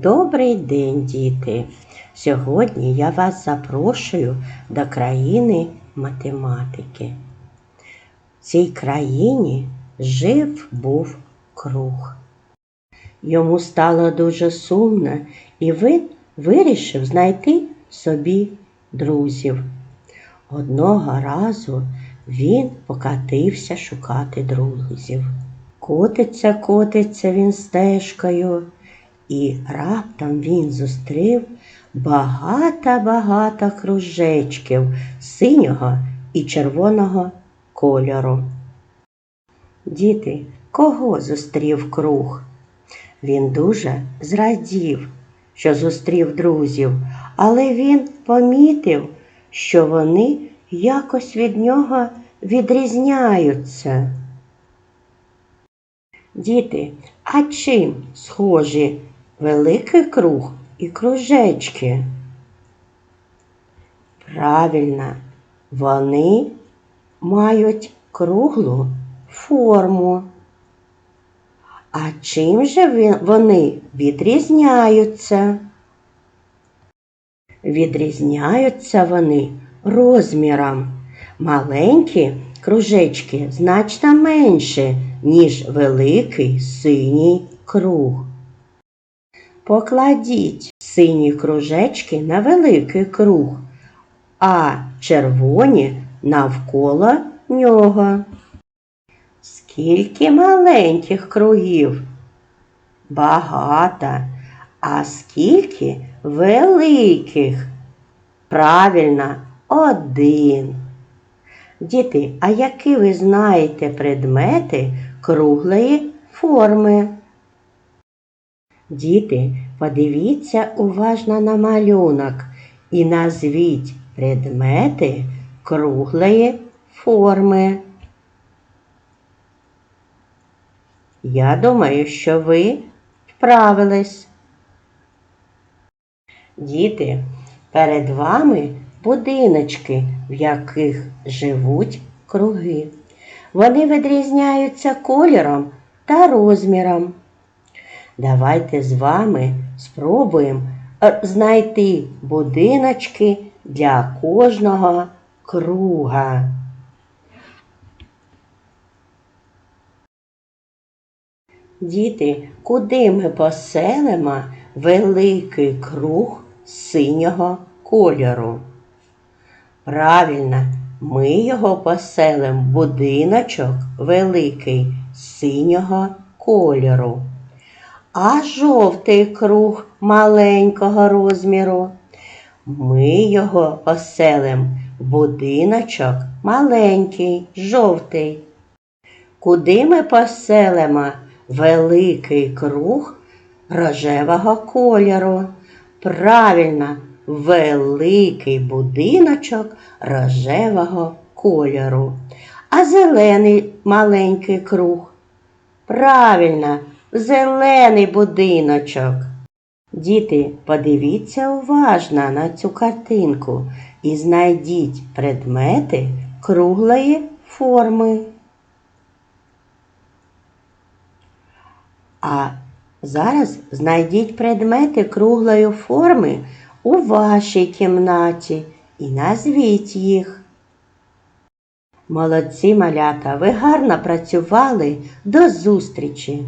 Добрий день, діти! Сьогодні я вас запрошую до країни математики. В цій країні жив був круг. Йому стало дуже сумно, і він вирішив знайти собі друзів. Одного разу він покатився шукати друзів. Котиться, котиться він стежкою, і раптом він зустрів багато-багато кружечків синього і червоного кольору. Діти, кого зустрів круг? Він дуже зрадів, що зустрів друзів, але він помітив, що вони якось від нього відрізняються. Діти, а чим схожі великий круг і кружечки? Правильно, вони мають круглу форму. А чим же вони відрізняються? Відрізняються вони розміром. Маленькі кружечки значно менші, ніж великий синій круг. Покладіть сині кружечки на великий круг, а червоні навколо нього. Скільки маленьких кругів? Багато. А скільки великих? Правильно, один. Діти, а які ви знаєте предмети круглої форми? Діти, подивіться уважно на малюнок і назвіть предмети круглої форми. Я думаю, що ви вправились. Діти, перед вами будиночки, в яких живуть круги. Вони відрізняються кольором та розміром. Давайте з вами спробуємо е, знайти будиночки для кожного круга. Діти, куди ми поселимо великий круг синього кольору? Правильно, ми його поселимо в будиночок великий синього кольору. А жовтий круг маленького розміру. Ми його поселимо в будиночок маленький, жовтий. Куди ми поселимо великий круг рожевого кольору? Правильно, великий будиночок рожевого кольору. А зелений маленький круг. Правильно, зелений будиночок. Діти, подивіться уважно на цю картинку і знайдіть предмети круглої форми. А зараз знайдіть предмети круглої форми у вашій кімнаті і назвіть їх. Молодці малята, ви гарно працювали. До зустрічі!